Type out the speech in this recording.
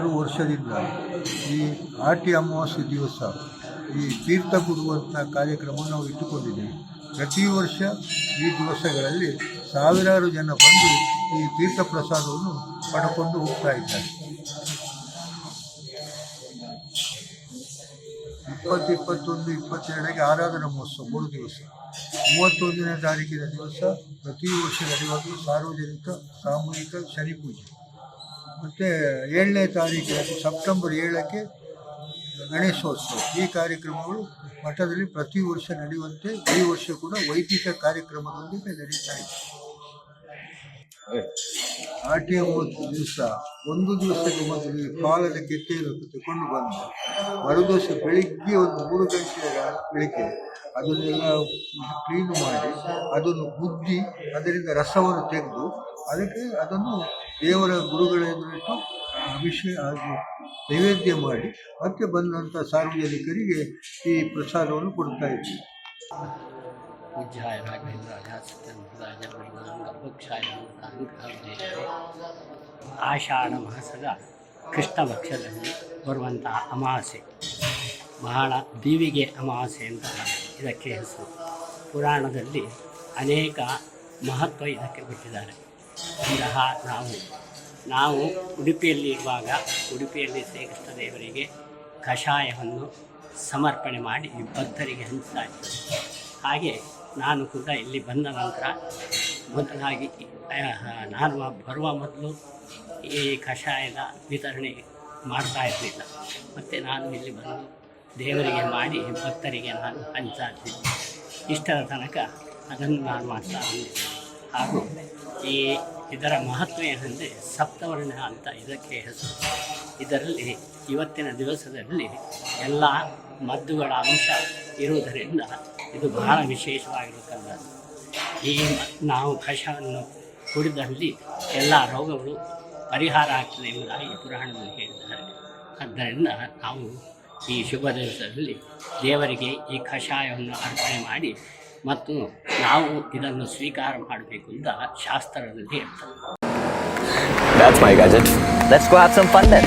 ಆರು ವರ್ಷದಿಂದ ಈ ಆಟಿ ಅಮಾವಾಸ್ಯೆ ದಿವಸ, ಈ ತೀರ್ಥ ಕೊಡುವಂಥ ಕಾರ್ಯಕ್ರಮವನ್ನು ನಾವು ಇಟ್ಟುಕೊಂಡಿದ್ದೀವಿ. ಪ್ರತಿ ವರ್ಷ ಈ ದಿವಸಗಳಲ್ಲಿ ಸಾವಿರಾರು ಜನ ಬಂದು ಈ ತೀರ್ಥ ಪ್ರಸಾದವನ್ನು ಪಡ್ಕೊಂಡು ಹೋಗ್ತಾ ಇದ್ದಾರೆ. ಇಪ್ಪತ್ತು ಇಪ್ಪತ್ತೊಂದು ಇಪ್ಪತ್ತೆರಡಕ್ಕೆ ಆರಾಧನಾ ಮಹೋತ್ಸವ, ಮೂರು ದಿವಸ. ಮೂವತ್ತೊಂದನೇ ತಾರೀಕಿನ ದಿವಸ ಪ್ರತಿ ವರ್ಷ ನಡೆಯುವುದು ಸಾರ್ವಜನಿಕ, ಸಾಮೂಹಿಕ ಶನಿ ಪೂಜೆ ಮತ್ತು ಏಳನೇ ತಾರೀಕಿನ ಸೆಪ್ಟೆಂಬರ್ ಏಳಕ್ಕೆ ಗಣೇಶೋತ್ಸವ. ಈ ಕಾರ್ಯಕ್ರಮಗಳು ಮಠದಲ್ಲಿ ಪ್ರತಿ ವರ್ಷ ನಡೆಯುವಂತೆ ಈ ವರ್ಷ ಕೂಡ ವೈದಿಕ ಕಾರ್ಯಕ್ರಮದೊಂದಿಗೆ ನಡೀತಾ ಇದೆ. ಎಂ ದಿವಸ, ಒಂದು ದಿವಸಕ್ಕೆ ಮೊದಲು ಕಾಲದ ಕೆತ್ತೆಯನ್ನು ತಗೊಂಡು ಬಂದು, ಮರುದಿವಸ ಬೆಳಿಗ್ಗೆ ಒಂದು ಮೂರು ಗಂಟೆಯ ಬೆಳಿಗ್ಗೆ ಅದನ್ನೆಲ್ಲ ಕ್ಲೀನ್ ಮಾಡಿ, ಅದನ್ನು ಗುದ್ದಿ, ಅದರಿಂದ ರಸವನ್ನು ತೆಗೆದು, ಅದಕ್ಕೆ ಅದನ್ನು ದೇವರ ಗುರುಗಳನ್ನಿಟ್ಟು ಅಭಿಷೇಕ ಹಾಗೂ ನೈವೇದ್ಯ ಮಾಡಿ ಮತ್ತೆ ಬಂದಂಥ ಸಾರ್ವಜನಿಕರಿಗೆ ಈ ಪ್ರಸಾದವನ್ನು ಕೊಡ್ತಾ ಇದ್ವಿ. ಪೂಜ್ಯಾಯ ರಾಘವೇಂದ್ರಾಯ ಸತ್ಯನಾರಾಯ ಆಷಾಢ ಮಾಸದ ಕೃಷ್ಣ ಬರುವಂಥ ಬರುವಂತಹ ಅಮಾವಾಸ್ಯೆ ಬಹಳ ದೇವಿಗೆ ಅಮಾವಾಸ್ಯೆ ಅಂತ ಇದಕ್ಕೆ ಹೆಸರು. ಪುರಾಣದಲ್ಲಿ ಅನೇಕ ಮಹತ್ವ ಇದಕ್ಕೆ ಕೊಟ್ಟಿದ್ದಾರೆ. ಇಂತಹ ನಾವು. ನಾವು ಉಡುಪಿಯಲ್ಲಿ ಇರುವಾಗ ಉಡುಪಿಯಲ್ಲಿ ಶ್ರೀಕೃಷ್ಣ ದೇವರಿಗೆ ಕಷಾಯವನ್ನು ಸಮರ್ಪಣೆ ಮಾಡಿ ಭಕ್ತರಿಗೆ ಹಂಚ್ತಾ ಹಾಗೆ ನಾನು ಕೂಡ ಇಲ್ಲಿ ಬಂದ ನಂತರ ಮೊದಲಾಗಿ ನಾನು ಬರುವ ಮೊದಲು ಈ ಕಷಾಯದ ವಿತರಣೆ ಮಾಡ್ತಾ ಇರಲಿಲ್ಲ. ಮತ್ತು ನಾನು ಇಲ್ಲಿ ಬಂದು ದೇವರಿಗೆ ಮಾಡಿ ಭಕ್ತರಿಗೆ ನಾನು ಹಂಚಾಡ್ತೀನಿ ಇಷ್ಟರ ತನಕ ಅದನ್ನು ನಾನು ಮಾಡ್ತಾ ಹಾಗೂ ಈ ಇದರ ಮಹತ್ವ ಏನಂದರೆ ಸಪ್ತವರ್ಣ ಅಂತ ಇದಕ್ಕೆ ಹೆಸರು. ಇದರಲ್ಲಿ ಇವತ್ತಿನ ದಿವಸದಲ್ಲಿ ಎಲ್ಲ ಮದ್ದುಗಳ ಅಂಶ ಇರುವುದರಿಂದ ಇದು ಬಹಳ ವಿಶೇಷವಾಗಿರುತ್ತಲ್ಲ ಈ ನಾವು ಕಷವನ್ನು ಕುಡಿದಲ್ಲಿ ಎಲ್ಲ ರೋಗಗಳು ಪರಿಹಾರ ಆಗ್ತದೆ ಎಂಬುದಾಗಿ ಪುರಾಣದಲ್ಲಿ ಹೇಳಿದ್ದಾರೆ. ಆದ್ದರಿಂದ ನಾವು ಈ ಶುಭ ದಿವಸದಲ್ಲಿ ದೇವರಿಗೆ ಈ ಕಷಾಯವನ್ನು ಅರ್ಪಣೆ ಮಾಡಿ ಮತ್ತು ನಾವು ಇದನ್ನು ಸ್ವೀಕಾರ ಮಾಡಬೇಕು ಅಂತ ಶಾಸ್ತ್ರದಲ್ಲಿ ಹೇಳ್ತಾರೆ That's my gadget. Let's go have some fun then.